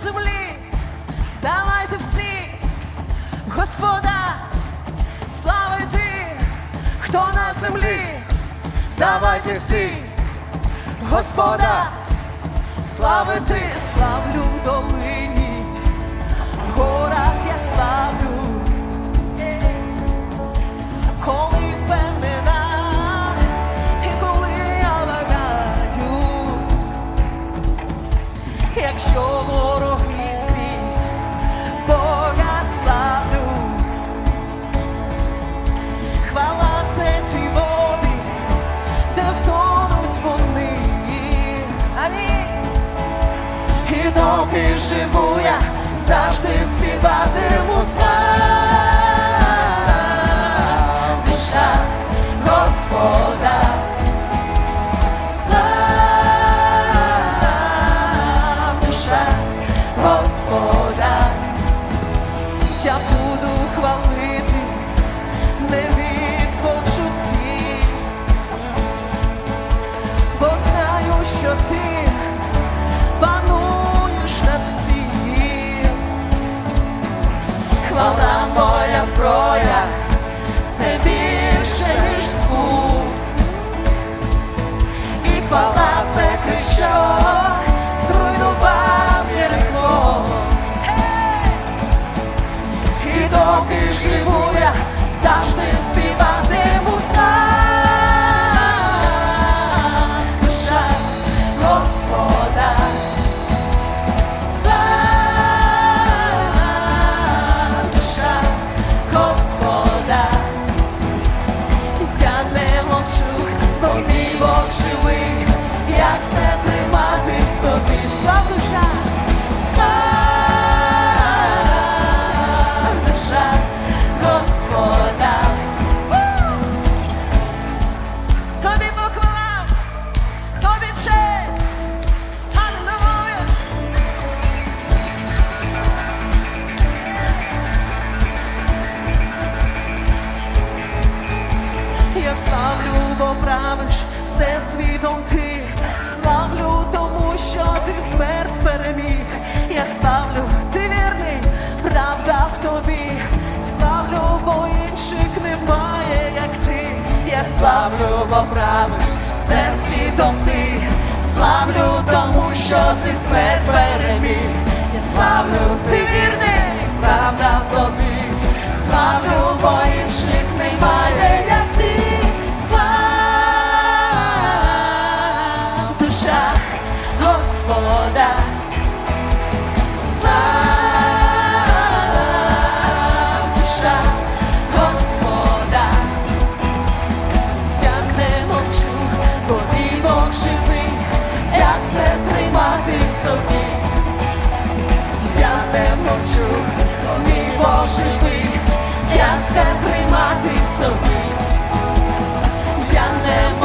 землі, давайте всі, Господа, слави ти, хто на землі, давайте всі, Господа, слави ти, славлю вдома. І доки живу я, завжди співатиму слав. Душа Господа. Слав душа Господа. Хвала моя зброя, це більше, ніж звук. І хвала це крик, Я славлю, бо правиш все світом ти, славлю, тому що ти смерть переміг. Я славлю, ти вірний, правда в тобі. Славлю, бо інших немає, як ти. Я славлю, бо правиш все світом ти. Славлю, тому що ти смерть переміг. Я славлю, ти вірний, правда Господа. Душа Господа. Я не мовчу, бо мій Бог живий, як це тримати в собі. Я не мовчу, бо мій Бог живий, як це тримати в собі. Я не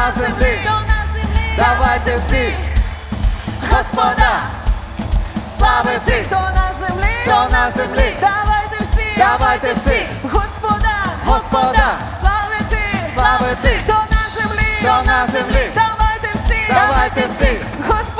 на землі, давайте всі, Господа, славити, хто на землі, хто на землі, давайте всі, давайте всі, Господа, Господа, слави тих, слави тих, хто на землі, хто на землі, давайте всі, давайте всі, Господа,